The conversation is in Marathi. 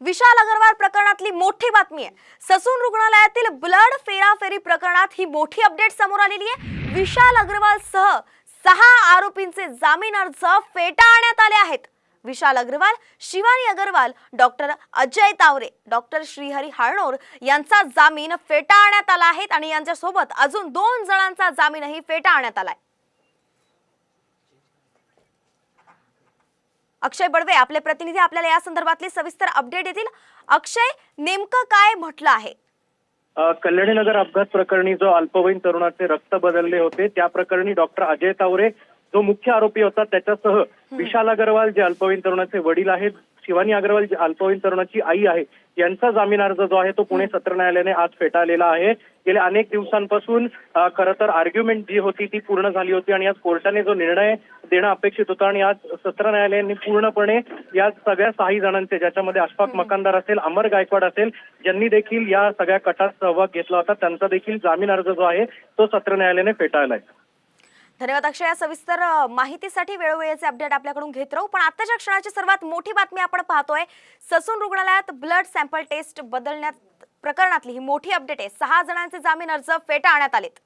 विशाल अग्रवाल प्रकरणातली मोठी बातमी आहे. ससून रुग्णालयातील ब्लड फेराफेरी प्रकरणात ही मोठी अपडेट समोर आलेली आहे. विशाल अग्रवाल सह सहा आरोपींचे जामीन अर्ज फेटाळण्यात आले आहेत. विशाल अग्रवाल शिवानी अग्रवाल डॉक्टर अजय तावरे डॉक्टर श्रीहरी हाळणोर यांचा जामीन फेटाळण्यात आला आहे आणि यांच्यासोबत अजून दोन जणांचा जामीनही फेटाळण्यात आलाय. अक्षय बडवे आपले प्रतिनिधी आपल्याला या संदर्भातली सविस्तर अपडेट देतील. अक्षय नेमकं काय म्हटलं आहे? कल्याणी नगर अपघात प्रकरणी जो अल्पवयीन तरुणाचे रक्त बदलले होते त्या प्रकरणी डॉक्टर अजय तावरे जो मुख्य आरोपी होता त्याच्यासह विशाल अग्रवाल जे अल्पवयीन तरुणाचे वडील आहेत शिवानी अग्रवाल जी अल्पवयीन तरुणाची आई आहे यांचा जामीन अर्ज जो आहे तो पुणे सत्र न्यायालयाने आज फेटाळलेला आहे. गेल्या अनेक दिवसांपासून खरं तर आर्ग्युमेंट जी होती ती पूर्ण झाली होती आणि आज कोर्टाने जो निर्णय देणं अपेक्षित होता आणि आज सत्र न्यायालयाने पूर्णपणे या सगळ्या सहा जणांचे ज्याच्यामध्ये अशफाक मकानदार असेल अमर गायकवाड असेल ज्यांनी देखील या सगळ्या कटात सहभाग घेतला होता त्यांचा देखील जामीन अर्ज जो आहे तो सत्र न्यायालयाने फेटाळलाय. धन्यवाद अक्षय. या सविस्तर माहितीसाठी वेळोवेळीचे अपडेट आपल्याकडून घेत राहू. पण आताच्या क्षणाची सर्वात मोठी बातमी आपण पाहतोय ससून रुग्णालयात ब्लड सॅम्पल टेस्ट बदलण्यात प्रकरणातली ही मोठी अपडेट आहे. सहा जणांचे जामीन अर्ज फेटाळण्यात आलेत.